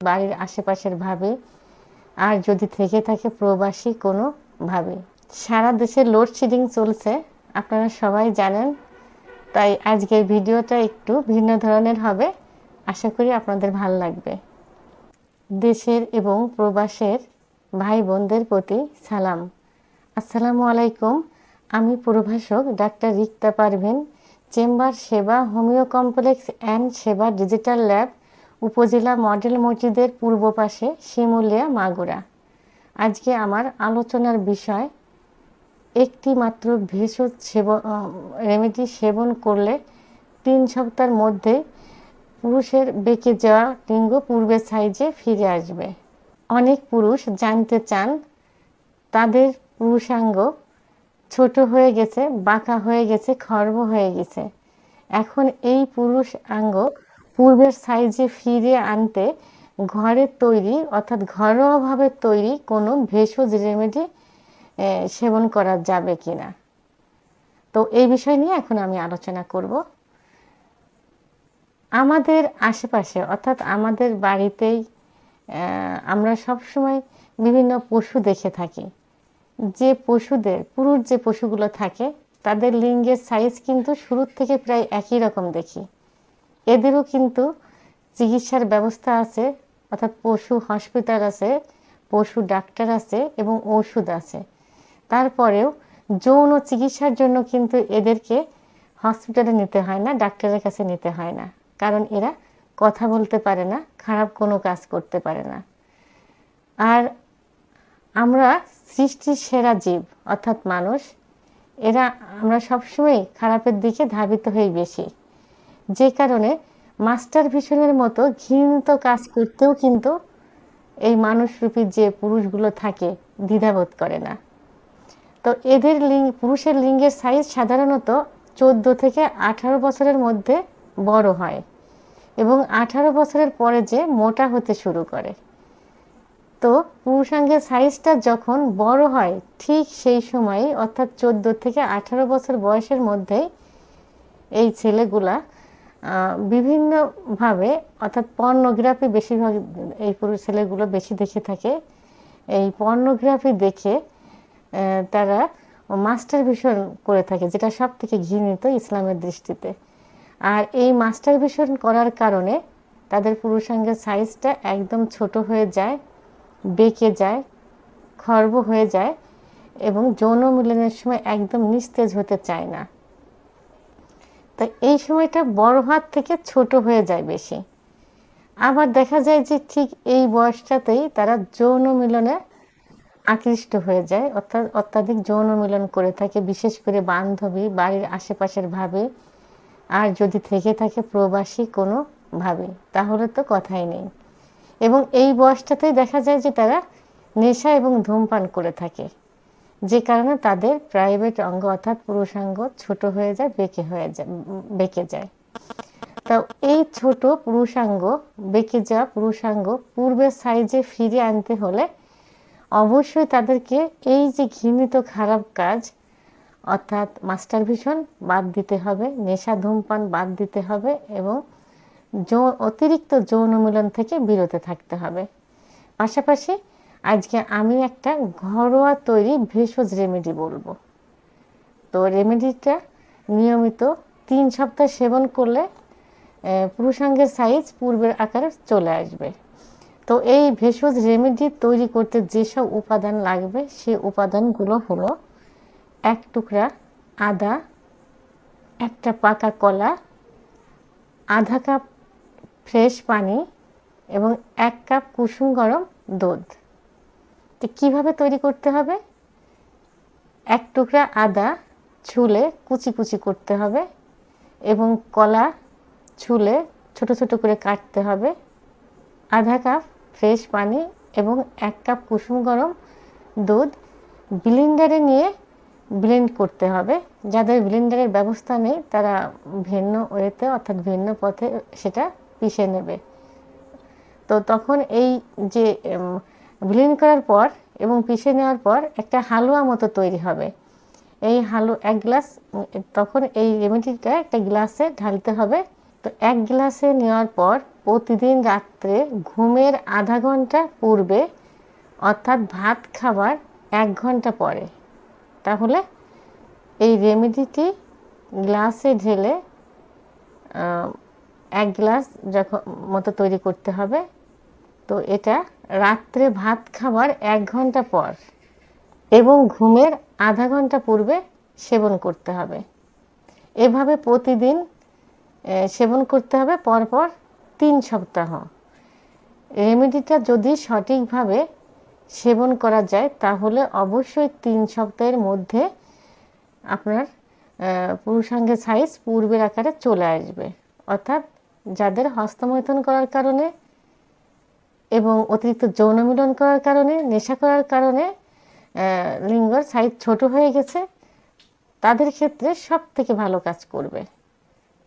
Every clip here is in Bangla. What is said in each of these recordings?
বাড়ির আশেপাশের ভাবে আর যদি থেকে থাকে প্রবাসী কোনো ভাবে। সারা দেশে লোডশেডিং চলছে, আপনারা সবাই জানেন। তাই আজকের ভিডিওটা একটু ভিন্ন ধরনের হবে। আশা করি আপনাদের ভালো লাগবে। দেশের এবং প্রবাসের ভাই বোনদের প্রতি সালাম। আসসালামু আলাইকুম। আমি প্রভাষক doctor Rikta Parvin, chamber Seba, homeo complex and Seba digital lab উপজেলা মডেল মসজিদের পূর্ব পাশে শিমুলিয়া মাগুরা। আজকে আমার আলোচনার বিষয়, একটি মাত্র ভেষজ সেবন রেমেডি সেবন করলে তিন সপ্তাহের মধ্যে পুরুষের বেঁকে যাওয়া লিঙ্গ পূর্বের সাইজে ফিরে আসবে। অনেক পুরুষ জানতে চান, তাদের পুরুষাঙ্গ ছোট হয়ে গেছে, বাঁকা হয়ে গেছে, খর্ব হয়ে গেছে। এখন এই পুরুষ আঙ্গ পূর্বের সাইজে ফিরিয়ে আনতে ঘরের তৈরি, অর্থাৎ ঘরোয়াভাবে তৈরি কোনো ভেষজ রেমেডি সেবন করা যাবে কি না তো এই বিষয় নিয়ে এখন আমি আলোচনা করব। আমাদের আশেপাশে, অর্থাৎ আমাদের বাড়িতেই আমরা সবসময় বিভিন্ন পশু দেখে থাকি। যে পশুদের, পুরুষ যে পশুগুলো থাকে, তাদের লিঙ্গের সাইজ কিন্তু শুরুর থেকে প্রায় একই রকম দেখি। এদেরও কিন্তু চিকিৎসার ব্যবস্থা আছে, অর্থাৎ পশু হসপিটাল আছে, পশু ডাক্তার আছে এবং ওষুধ আছে। তারপরেও যৌন চিকিৎসার জন্য কিন্তু এদেরকে হসপিটালে নিতে হয় না, ডাক্তারের কাছে নিতে হয় না। কারণ এরা কথা বলতে পারে না, খারাপ কোনো কাজ করতে পারে না। আর আমরা সৃষ্টির সেরা জীব, অর্থাৎ মানুষ, এরা আমরা সবসময় খারাপের দিকে ধাবিত হই বেশি। যে কারণে মাস্টার ভিশনের মতো ঘৃণিত কাজ করতেও কিন্তু এই মানুষরূপী যে পুরুষগুলো থাকে দ্বিধাবোধ করে না। তো এদের লিঙ্গ পুরুষের লিঙ্গের সাইজ সাধারণত চোদ্দ থেকে আঠারো বছরের মধ্যে বড় হয় এবং আঠারো বছরের পরে যে মোটা হতে শুরু করে। তো পুরুষাঙ্গের সাইজটা যখন বড় হয়, ঠিক সেই সময়ই অর্থাৎ চোদ্দ থেকে আঠারো বছর বয়সের মধ্যেই এই ছেলেগুলা বিভিন্নভাবে, অর্থাৎ পর্নোগ্রাফি বেশিরভাগ এই পুরুষ ছেলেগুলো বেশি দেখে থাকে। এই পর্নোগ্রাফি দেখে তারা মাস্টার ভিশন করে থাকে, যেটা সব থেকে ঘৃণিত ইসলামের দৃষ্টিতে। আর এই মাস্টার ভিশন করার কারণে তাদের পুরুষাঙ্গের সাইজটা একদম ছোট হয়ে যায়, বেঁকে যায়, খর্ব হয়ে যায় এবং যৌন মিলনের সময় একদম নিস্তেজ হতে চায় না। তাই এই সময়টা বড় হাত থেকে ছোট হয়ে যায় বেশি। আবার দেখা যায় যে ঠিক এই বয়সটাতেই তারা যৌন মিলনে আকৃষ্ট হয়ে যায়, অর্থাৎ অত্যাধিক যৌন মিলন করে থাকে, বিশেষ করে বান্ধবী, বাড়ির আশেপাশের ভাবে, আর যদি থেকে থাকে প্রবাসী কোনো ভাবে, তাহলে তো কথাই নেই। এবং এই বয়সটাতেই দেখা যায় যে তারা নেশা এবং ধূমপান করে থাকে। যে কারণে তাদের প্রাইভেট অঙ্গ অর্থাৎ পুরুষাঙ্গ ছোট হয়ে যায়, বেঁকে হয়ে যায়, বেঁকে যায়। তা এই ছোট পুরুষাঙ্গ, বেঁকে যাওয়া পুরুষাঙ্গ পূর্বের সাইজে ফিরিয়ে আনতে হলে অবশ্যই তাদেরকে এই যে ঘৃণিত খারাপ কাজ, অর্থাৎ মাস্টার ভিশন বাদ দিতে হবে, নেশা ধূমপান বাদ দিতে হবে এবং অতিরিক্ত যৌন মিলন থেকে বিরত থাকতে হবে। পাশাপাশি আজকে আমি একটা ঘরোয়া তৈরি ভেষজ রেমেডি বলব। তো রেমেডিটা নিয়মিত তিন সপ্তাহ সেবন করলে পুরুষাঙ্গের সাইজ পূর্বের আকারে চলে আসবে। তো এই ভেষজ রেমেডি তৈরি করতে যেসব উপাদান লাগবে, সে উপাদানগুলো হলো এক টুকরা আদা, একটা পাকা কলা, আধা কাপ ফ্রেশ পানি এবং এক কাপ কুসুম গরম দুধ। তো কীভাবে তৈরি করতে হবে? এক টুকরা আদা ছুলে কুচি কুচি করতে হবে এবং কলা ছুলে ছোট ছোট করে কাটতে হবে। আধা কাপ ফ্রেশ পানি এবং এক কাপ কুসুম গরম দুধ ব্লিন্ডারে নিয়ে ব্লেন্ড করতে হবে। যাদের ব্লেন্ডারের ব্যবস্থা নেই, তারা ভিন্ন ওয়েতে অর্থাৎ ভিন্ন পথে সেটা পিষে নেবে। তো তখন এই যে ব্লেন্ড করার পর এবং পিষে নেওয়ার পর একটা হালুয়া মতো তৈরি হবে। এই হালু, এক গ্লাস, তখন এই রেমেডিটা একটা গ্লাসে ঢালতে হবে। তো এক গ্লাসে নেওয়ার পর প্রতিদিন রাত্রে ঘুমের আধা ঘণ্টা পূর্বে অর্থাৎ ভাত খাবার এক ঘণ্টা পরে। তাহলে এই রেমেডিটি গ্লাসে ঢেলে এক গ্লাস যখন মতো তৈরি করতে হবে। তো এটা রাত্রে ভাত খাবার এক ঘণ্টা পর এবং ঘুমের আধা ঘণ্টা পূর্বে সেবন করতে হবে। এভাবে প্রতিদিন সেবন করতে হবে, পরপর তিন সপ্তাহ। রেমেডিটা যদি সঠিকভাবে সেবন করা যায়, তাহলে অবশ্যই তিন সপ্তাহের মধ্যে আপনার পুরুষাঙ্গের সাইজ পূর্বের আকারে চলে আসবে। অর্থাৎ যাদের হস্তমৈথুন করার কারণে এবং অতিরিক্ত যৌন মিলন করার কারণে, নেশা করার কারণে লিঙ্গর সাইজ ছোট হয়ে গেছে। তাদের ক্ষেত্রে সব থেকে ভালো কাজ করবে।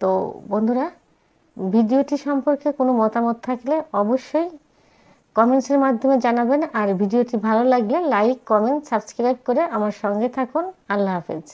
তো বন্ধুরা, ভিডিওটি সম্পর্কে কোনো মতামত থাকলে অবশ্যই কমেন্টসের মাধ্যমে জানাবেন। আর ভিডিওটি ভালো লাগলে লাইক কমেন্ট সাবস্ক্রাইব করে আমার সঙ্গে থাকুন। আল্লাহ হাফেজ।